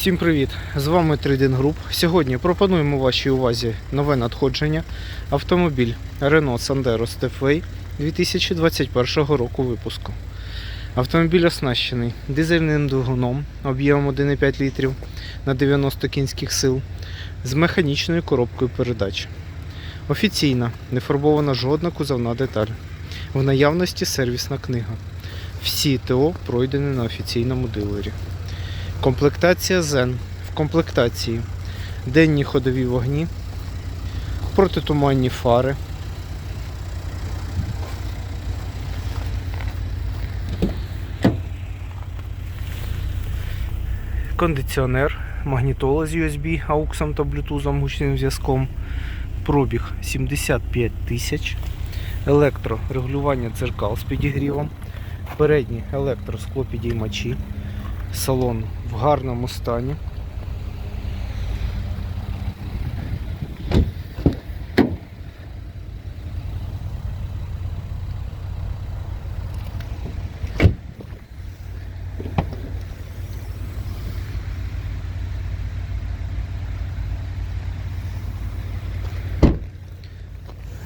Всім привіт! З вами Трейдинг Груп. Сьогодні пропонуємо вашій увазі нове надходження. Автомобіль Renault Sandero Stepway 2021 року випуску. Автомобіль оснащений дизельним двигуном об'ємом 1,5 літрів на 90 кінських сил з механічною коробкою передач. Офіційна, не фарбована жодна кузовна деталь. В наявності сервісна книга. Всі ТО пройдені на офіційному дилері. Комплектація Zen. В комплектації денні ходові вогні, протитуманні фари, кондиціонер, магнітола з USB, AUX та Bluetooth гучним зв'язком, пробіг 75 тисяч, електрорегулювання дзеркал з підігрівом, передні електросклопідіймачі, салон в гарному стані.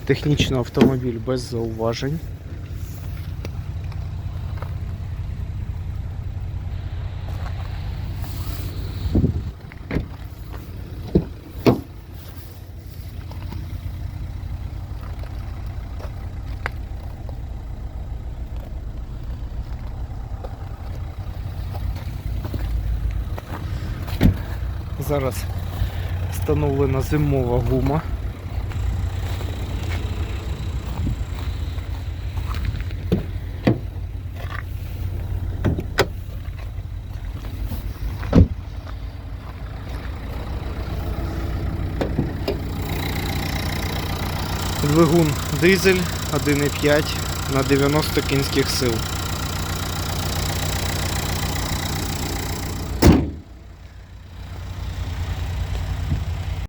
Технічно автомобіль без зауважень. Зараз встановлена зимова гума. Двигун дизель 1,5 на 90 кінських сил.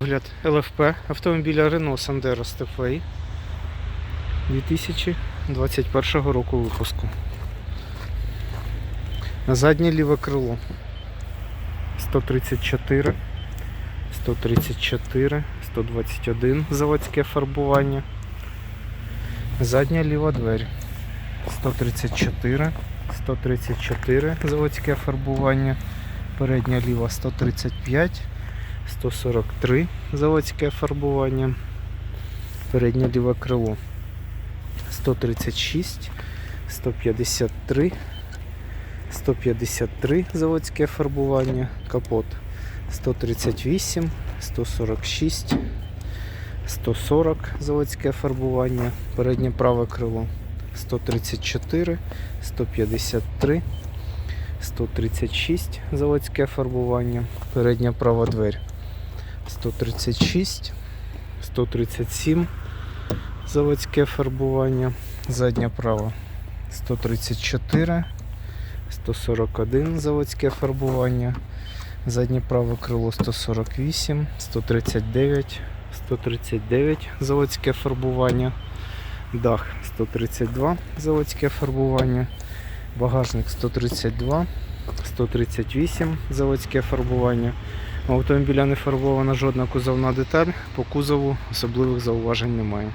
Огляд ЛФП автомобіля Renault Sandero Stepway 2021 року випуску. Заднє ліве крило 134, 134, 121 заводське фарбування. Задня ліва двері 134, 134 заводське фарбування. Передня ліва 135, 143 заводське фарбування. Переднє ліве крило 136, 153, 153 заводське фарбування, капот 138, 146, 140 заводське фарбування, переднє праве крило 134, 153, 136 заводське фарбування, передня права двері 136, 137 заводське фарбування, задня права 134, 141 заводське фарбування, заднє праве крило 148, 139, 139 заводське фарбування, дах 132 заводське фарбування, багажник 132, 138 заводське фарбування. У автомобіля не фарбована жодна кузовна деталь, по кузову особливих зауважень немає.